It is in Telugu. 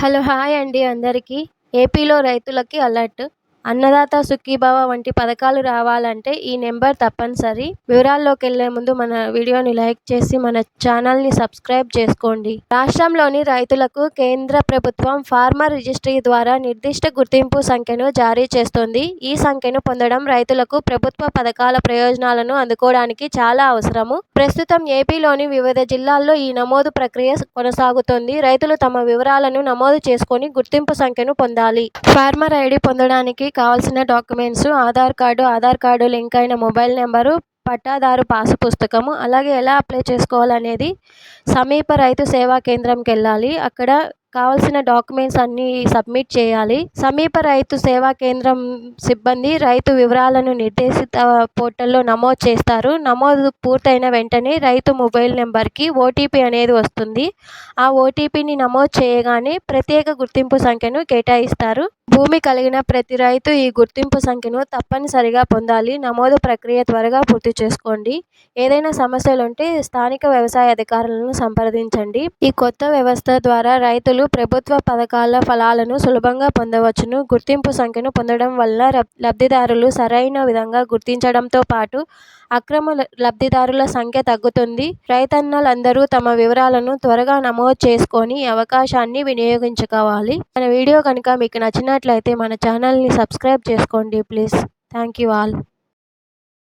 హలో హాయ్ అండి అందరికీ. ఏపీలో రైతులకి అలర్ట్. అన్నదాత సుఖీభవ వంటి పథకాలు రావాలంటే ఈ నెంబర్ తప్పనిసరి. వివరాల్లోకి వెళ్ళే ముందు మన వీడియోని లైక్ చేసి మన ఛానల్ని సబ్స్క్రైబ్ చేసుకోండి. రాష్ట్రంలోని రైతులకు కేంద్ర ప్రభుత్వం ఫార్మర్ రిజిస్ట్రీ ద్వారా నిర్దిష్ట గుర్తింపు సంఖ్యను జారీ చేస్తోంది. ఈ సంఖ్యను పొందడం రైతులకు ప్రభుత్వ పథకాల ప్రయోజనాలను అందుకోవడానికి చాలా అవసరము. ప్రస్తుతం ఏపీలోని వివిధ జిల్లాల్లో ఈ నమోదు ప్రక్రియ కొనసాగుతోంది. రైతులు తమ వివరాలను నమోదు చేసుకొని గుర్తింపు సంఖ్యను పొందాలి. ఫార్మర్ ఐడి పొందడానికి కావాల్సిన documents Aadhaar card Aadhaar card link అయిన మొబైల్ నెంబరు పట్టాదారు పాసు పుస్తకము అలాగే ఎలా అప్లై చేసుకోవాలనేది సమీప రైతు సేవా కేంద్రంకి వెళ్ళాలి. అక్కడ కావాల్సిన డాక్యుమెంట్స్ అన్నీ సబ్మిట్ చేయాలి. సమీప రైతు సేవా కేంద్రం సిబ్బంది రైతు వివరాలను నిర్దేశిత పోర్టల్లో నమోదు చేస్తారు. నమోదు పూర్తయిన వెంటనే రైతు మొబైల్ నెంబర్కి ఓటీపీ అనేది వస్తుంది. ఆ ఓటీపీని నమోదు చేయగానే ప్రత్యేక గుర్తింపు సంఖ్యను కేటాయిస్తారు. భూమి కలిగిన ప్రతి రైతు ఈ గుర్తింపు సంఖ్యను తప్పనిసరిగా పొందాలి. నమోదు ప్రక్రియ త్వరగా పూర్తి చేసుకోండి. ఏదైనా సమస్యలు ఉంటే స్థానిక వ్యవసాయ అధికారులను సంప్రదించండి. ఈ కొత్త వ్యవస్థ ద్వారా రైతులు ప్రభుత్వ పథకాల ఫలాలను సులభంగా పొందవచ్చును. గుర్తింపు సంఖ్యను పొందడం వల్ల లబ్ధిదారులు సరైన విధంగా గుర్తించడంతో పాటు అక్రమ లబ్ధిదారుల సంఖ్య తగ్గుతుంది. రైతన్నలందరూ తమ వివరాలను త్వరగా నమోదు చేసుకొని అవకాశాన్ని వినియోగించుకోవాలి. మన వీడియో కనుక మీకు నచ్చినట్లు నచ్చినట్లయితే మన ఛానల్ని సబ్స్క్రైబ్ చేసుకోండి ప్లీజ్. Thank you all.